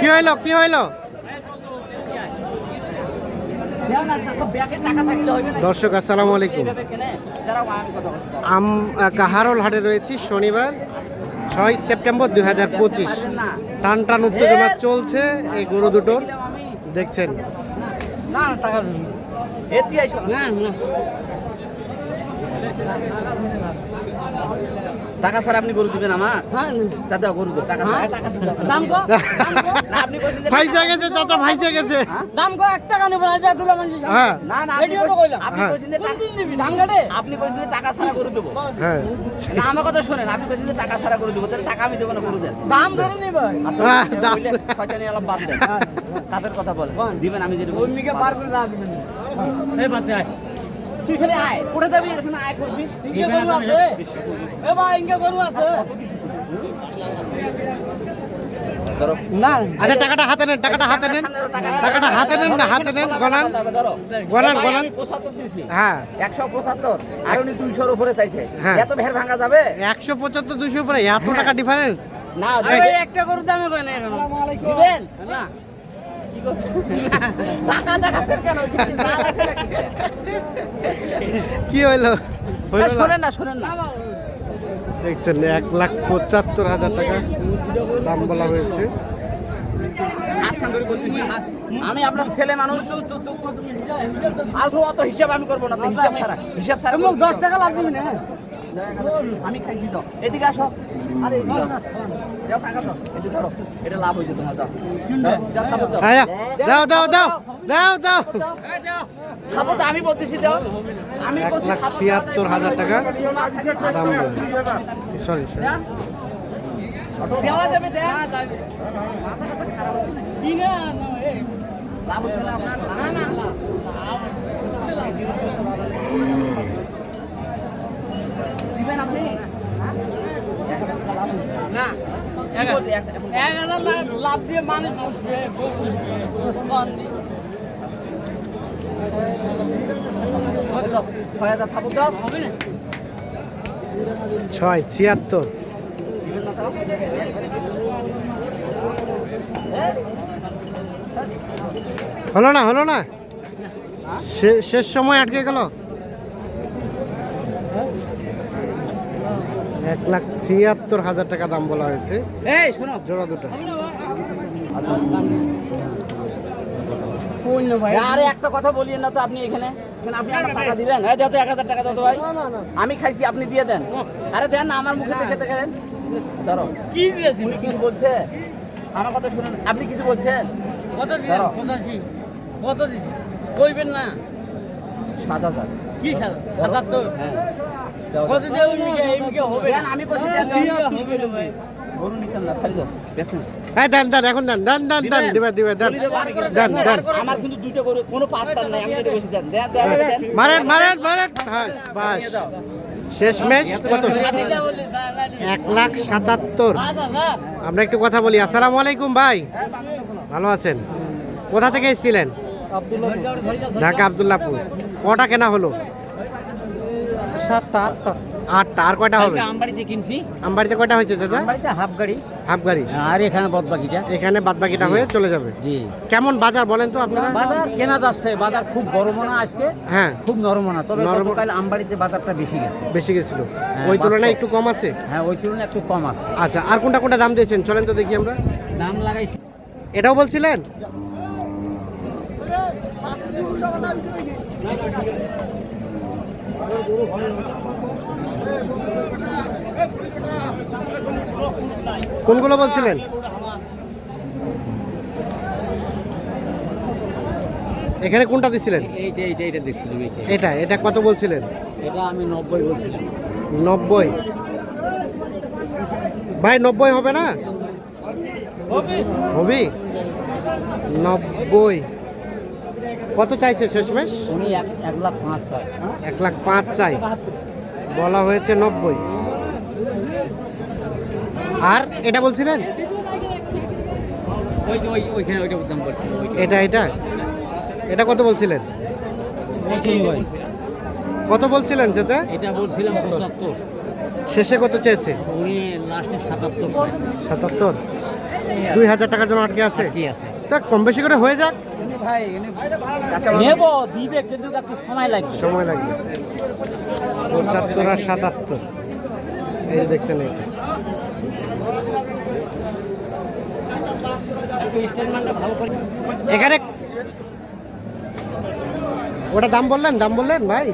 কি হইল কি হইল? দর্শক, আসসালামু আলাইকুম। আম কাহারল হাটে রয়েছি শনিবার, ছয় সেপ্টেম্বর দুই হাজার পঁচিশ। টান টান উত্তেজনা চলছে এই গরু দুটোর। দেখছেন। টাকা স্যার আপনি গরু দিবেন আমার? দাদা গরু দেব টাকা ছাড়া টাকা দিবেন দাম কো আপনি কইছেন যে ভাইসা গেছে চাচা ভাইসা গেছে। দাম কো এক টাকা নেবে না যা তুলা মানুষ হ্যাঁ। না না আপনি তো কইলাম। আপনি হ্যাঁ। কইছেন যে টাকা ধান কাটে? আপনি কইছেন যে টাকা ছাড়া গরু দেবো। হ্যাঁ। না আমার কথা শুনেন আপনি কইছেন যে টাকা ছাড়া গরু দেবো তাহলে টাকা আমি দেবো না গরু দেন। দাম ধরে নিবে। হ্যাঁ, দাম। শয়তানি আলাপ বাদ দেন। কাদের কথা বলেন। দিবেন আমি যেটা ওই মিকে পার করে রাখ দিবেন এই বাচ্চা আয়। তুই খালি আয় পড়ে যাবি এখানে আয় করবি ইনকে গরু আছে? এ ভাই ইনকে গরু আছে। না আচ্ছা টাকাটা হাতে নেন টাকাটা হাতে নেন। টাকাটা হাতে নেন না হাতে নেন গনান ধরো। গনান, ভাই, গনান। আমি পঁচাত্তর দিছি। হ্যাঁ। একশো পঁচাত্তর আর উনি দুইশোর উপরে চাইছে। হ্যাঁ। এত ভের ভাঙা যাবে? একশো পঁচাত্তর দুশো উপরে এত টাকা ডিফারেন্স না একটা গরু দামে কই না এখন? দিবেন? না। কি টাকা কেন? কিছু জাল আছে নাকি? কি হইল? শোনেন না শোনেন না। দেখছেন এক লাখ পঁচাত্তর হাজার টাকা দাম বলা হয়েছে। আমি আপনার ছেলে মানুষ আলফা অত হিসাব আমি করব না হিসাব ছাড়া হিসাব ছাড়া দশ টাকা লাভ দিবি না আমি খাইছি তো এদিকে আসো। আরে দাও দাও দাও, দাও। দাও দাও। দাও দাও দাও খাব তো আমি বলতেছি দাও। আমি এক বলছি লাখ। ছিয়াত্তর হাজার টাকা। দাম সরি সরি দেওয়া যাবে দিবেন আপনি? না। ছয় হবে না? ছয় ছিয়াত্তর? হলো না হলো না? শেষ সময় আটকে গেল। এক লাখ ছিয়াত্তর হাজার টাকা দাম বলা হয়েছে। এই শোনো। জোড়া দুটো। আরে একটা কথা বলিয়েন না তো আপনি এখানে। এখানে আপনি আমার টাকা দিবেন? এই দাও তো এক হাজার টাকা দাও ভাই। না না না। আমি খাইছি আপনি দিয়ে দেন। আরে দেন না আমার মুখে দেখে দেখেন। ধরো। কি দিয়েছি কিছু বলছে? আমার কথা শুনেন আপনি কিছু বলছেন? কত দিলেন পঁচাশি। কত কইবেন না। সাত হাজার। কি সাত? হ্যাঁ। দাও, দাও। কত দিয়ে উনিকে এমকে হবে দেন, আমি বলছি দেন, ছিয়াত্তর করে ভাই গরু নিতাম না ছাড়ি দাও হ্যাঁ দেন দেন এখন দেন দেন দেন দেন দিবে দিবে দেন দেন দেন আমার কিন্তু দুইটা গরু কোনো পার্টনার নাই আমি যেটা বেশি দেন দেন দেন দেন মারেন মারেন মারেন। বাস। নিয়ে দাও শেষ ম্যাচ কত? দিলে বলি দা দা এক লাখ সাতাত্তর। আমরা একটু কথা বলি। আসসালামু আলাইকুম ভাই। ভালো আছেন? কোথা থেকে এসেছিলেন? ঢাকা আবদুল্লাপুর কটা কেনা হলো? সাতটা আটটা আটটা আর কয়টা হবে? আমবাড়িতে কিনছি। আমবাড়িতে কয়টা হয়েছে চাচা? আমবাড়িতে হাফ গাড়ি। হাফ গাড়ি। আর এখানে বদবাকিটা। এখানে বাদ বাকিটা হয়ে চলে যাবে। জি। কেমন বাজার বলেন তো আপনারা? বাজার কেনা যাচ্ছে বাজার খুব গরম না আজকে? হ্যাঁ। খুব নরম না তবে গতকাল আমবাড়িতে বাজারটা বেশি গেছে। বেশি গেছিল। হ্যাঁ, ওই তুলনায় একটু কম আছে? হ্যাঁ ওই তুলনায় একটু কম আছে। আচ্ছা আর কোনটা কোনটা দাম দিয়েছেন? চলেন তো দেখি আমরা। দাম লাগাইছি। এটাও বলছিলেন? কোনগুলো বলছিলেন? এখানে কোনটা দিছিলেন? এইটা এইটা দেখছিলাম এইটা। এটা এটা কত বলছিলেন? এটা আমি নব্বই বলছিলাম। নব্বই। ভাই নব্বই হবে না? হবি? নব্বই। কত চাইছে শেষমেশ? উনি এক লাখ পাঁচ চাই। এক লাখ পাঁচ চাই। বলা হয়েছে নব্বই। আর এটা বলছিলেন? এটা এটা। এটা কত বলছিলেন? কত বলছিলেন চাচা? এটা বলছিলাম পঁচাত্তর শেষে কত চেয়েছে? উনি লাস্টে সাতাত্তর সাতাত্তর। দুই হাজার টাকার জন্য আটকে আছে? কি আছে। তা কম বেশি করে হয়ে যাক। নেব দিবে কিন্তু একটু সময় লাগবে। সময় লাগবে। পঁচাত্তর আর সাতাত্তর। এই দেখছেন করে এখানে ওটা দাম বললেন? দাম বললেন ভাই?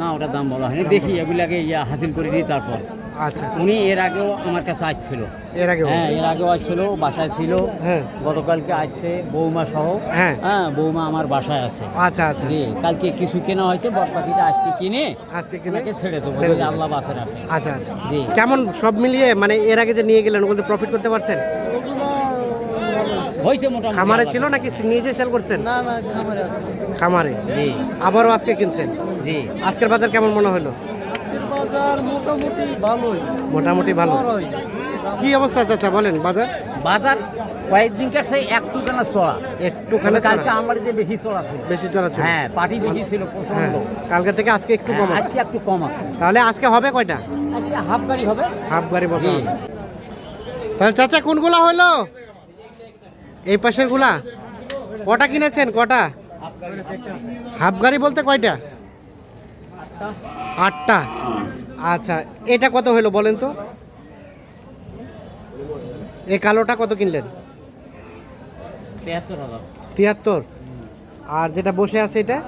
না ওটা দাম বলা হয়নি। দেখি এগুলাকে ইয়া হাসিল করে দিই তারপর। আচ্ছা। উনি এর আগেও আমার কাছে আসছিল। এর আগে হ্যাঁ এর আগেও আসছিল বাসায় ছিল। হ্যাঁ। গতকালকে আসছে বৌমা সহ। হ্যাঁ। হ্যাঁ বৌমা আমার বাসায় আছে। আচ্ছা আচ্ছা। জি কালকে কিছু কেনা হয়েছে বদ পাখিটা আজকে কিনে আজকে কিনে ছেড়ে দেবো। ছেড়ে আল্লাহ বাসে রাখে। আচ্ছা আচ্ছা। জি। কেমন সব মিলিয়ে মানে এর আগে যে নিয়ে গেলেন ওগুলো প্রফিট করতে পারছেন? হয়েছে মোটামুটি খামারে ছিল নাকি নিজে সেল করছেন? না না খামারে আছে। খামারে? জি। আবারও আজকে কিনছেন? জি। আজকের বাজার কেমন মনে হলো? বাজার মোটামুটি ভালোই। মোটামুটি ভালো। কি অবস্থা চাচা বলেন বাজার? বাজার কয়েকদিনকার সেই একটু কেনা চড়া। একটুখানি কালকে আমার যে বেশি চড়া ছিল। বেশি চড়াচ্ছে হ্যাঁ পাটি বেশি ছিল হ্যাঁ প্রচণ্ড কালকে থেকে আজকে একটু কম হ্যাঁ, আজকে একটু কম আছে। তাহলে আজকে হবে কয়টা? আজকে হাফ গাড়ি হবে। হাফ গাড়ি মতো। তাহলে চাচা কোনগুলা হইল? এই পাশেরগুলা কটা কিনেছেন? কটা? হাফ গাড়ি বলতে কয়টা? আটটা? আচ্ছা এটা কত হইল বলেন তো? এই কালোটা কত কিনলেন? তিয়াত্তর আর যেটা বসে আছে এটা?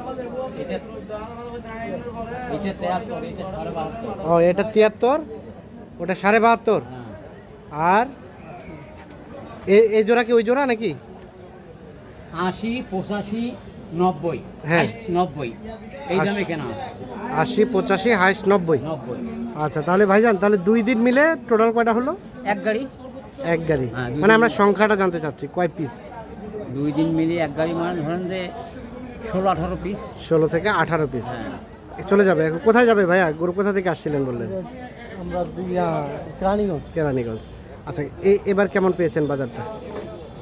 ও এটা তিয়াত্তর? ওটা সাড়ে বাহাত্তর? হ্যাঁ। আর এই জোড়া কি ওই জোড়া নাকি? আশি পঁচাশি নব্বই। হ্যাঁ। নব্বই। এই। দামে কেনা আছে। আশি পঁচাশি হাইস্ট নব্বই। নব্বই। আচ্ছা তাহলে ভাইজান তাহলে দুই দিন মিলে টোটাল কয়টা হলো? এক গাড়ি। এক গাড়ি। হ্যাঁ, মানে আমরা সংখ্যাটা জানতে চাচ্ছি কয় পিস দুই দিন মিলে এক গাড়ি মানে ধরেন যে ষোলো আঠারো পিস ষোলো থেকে আঠারো পিস হ্যাঁ। চলে যাবে। এখন কোথায় যাবে ভাইয়া? গরু কোথা থেকে আসছিলেন বললেন? আমরা দিয়া রানীগঞ্জ কেরানীগঞ্জ। আচ্ছা এই এবার কেমন পেয়েছেন বাজারটা?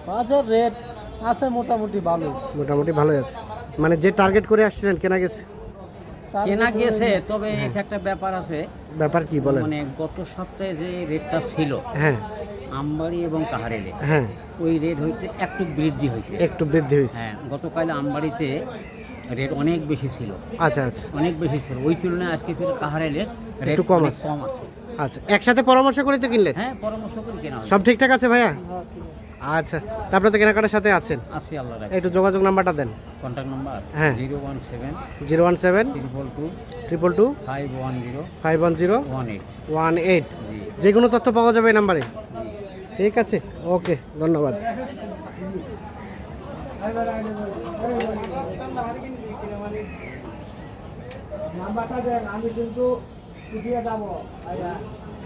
বাজার রেট আছে মোটামুটি ভালো। মোটামুটি ভালো আছে। মানে যে টার্গেট করে আসছিলেন কেনা গেছে? কেনা গেছে তবে এটা একটা ব্যাপার আছে। ব্যাপার কি বলেন? মানে গত সপ্তাহে যে রেটটা ছিল হ্যাঁ। আমবাড়ি এবং কাহারেলে হ্যাঁ। ওই রেট হইতে একটু বৃদ্ধি হয়েছে। একটু বৃদ্ধি হয়েছে। হ্যাঁ গতকাল আমবাড়িতে রেট অনেক বেশি ছিল। আচ্ছা আচ্ছা। অনেক বেশি ছিল। ওই তুলনায় আজকে ফিরে কাহারেলে রেট একটু কম আছে। কম আছে। আচ্ছা একসাথে পরামর্শ করে তো কিনলেন? হ্যাঁ পরামর্শ করে কেনা সব ঠিকঠাক আছে ভাইয়া? আচ্ছা তারপরে তো কেনাকাটার সাথে আছেন? আছি আল্লাহ রাখে একটু যোগাযোগ নাম্বারটা দেন। কন্ট্যাক্ট নাম্বার হ্যাঁ। Zero one seven zero one seven triple two triple two five one zero five one zero one eight. One eight. যে কোনো তথ্য পাওয়া যাবে এই নাম্বারে? ঠিক আছে ওকে ধন্যবাদ।